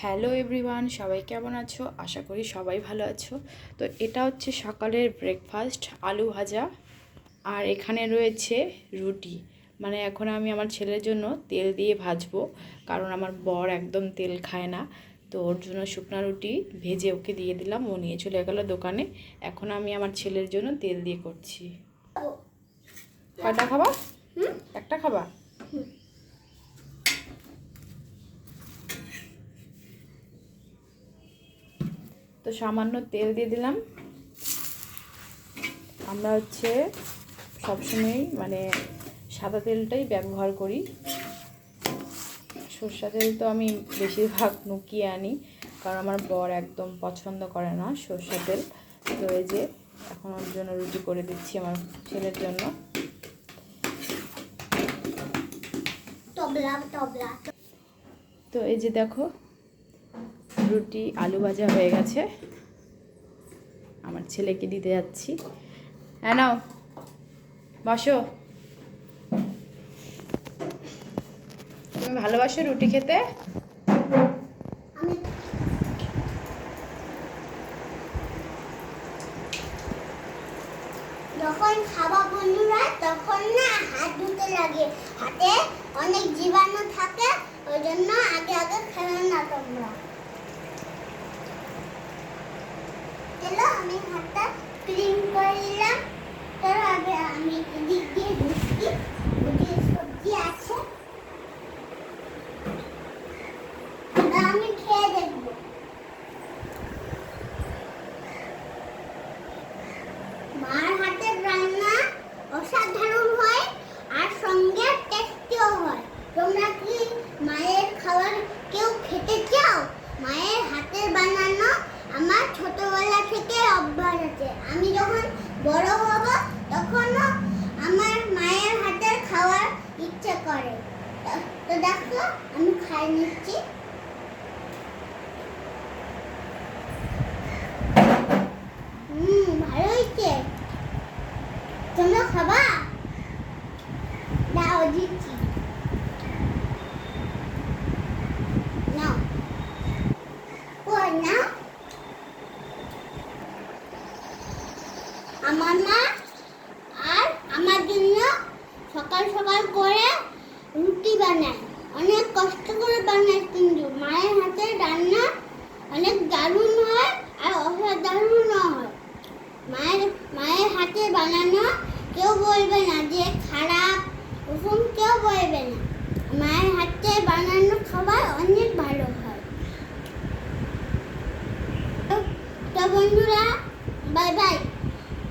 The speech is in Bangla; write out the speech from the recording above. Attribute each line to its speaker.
Speaker 1: হ্যালো এভরিওয়ান সবাই কেমন আছো? আশা করি সবাই ভালো আছো। তো এটা হচ্ছে সকালের ব্রেকফাস্ট আলু ভাজা আর এখানে রয়েছে রুটি। মানে এখন আমি আমার ছেলের জন্য তেল দিয়ে ভাজবো কারণ আমার বর একদম তেল খায় না। তো ওর জন্য শুকনো রুটি ভেজে ওকে দিয়ে দিলাম ও নিয়ে চলে গেল দোকানে। এখন আমি আমার ছেলের জন্য তেল দিয়ে করছি। কয়টা খাবা? একটা খাবা? তো সামান্য তেল দিয়ে দিলাম। আমরা হচ্ছে সবসময়ই মানে সাদা তেলটাই ব্যবহার করি। সর্ষা তেল তো আমি বেশিরভাগ নুকিয়ে আনি কারণ আমার বর একদম পছন্দ করে না সর্ষা তেল। তো এই যে এখন ওর জন্য রুটি করে দিচ্ছি আমার ছেলের জন্য। তো এই যে দেখো রুটি, আলু ভাজা হয়ে গেছে। আমার ছেলেকে দিতে যাচ্ছি। হ্যাঁ বসো। তুমি ভালোবাসো রুটি খেতে?
Speaker 2: যখন খাবা বন্ধুরা, তখন না হাত ধুতে লাগে। হাতে অনেক জীবাণু থাকে, ওই জন্য আগে আগে খেলো না তোমরা চলো আমি হাতটা ক্লিন করলাম তার আগে আমি এদিক দিয়ে ঢুকি। ওদিকে সবজি আছে। আমি খেয়ে দেখব। মার হাতের রান্না অসাধারণ হয় আর সঙ্গে টেস্টিও হয় তোমরা কি মায়ের খাবার কেউ খেতে চাও মায়ের হাতের বানানো আমার ছোটবেলা থেকে অভ্যাস আছে আমি যখন বড় হব তখনও আমার মায়ের হাতের খাওয়ার ইচ্ছে করে তো- দেখো, আমি খাই নিচ্ছি। হুম, ভালো হয়েছে। তোমরা খাবা? দাও দিচ্ছি। কই নাও। আমার মা আর আমার জন্য সকাল সকাল করে রুটি বানায় অনেক বানায় কিন্তু মায়ের হাতে রান্না অনেক দারুণ হয় আর অসাধারণ হয়। মায়ের মায়ের হাতে বানানো কেউ বলবে না যে খারাপ, ওরকম কেউ বলবে না। মায়ের হাতে বানানো খাবার অনেক ভালো হয়। তো বন্ধুরা বাই বাই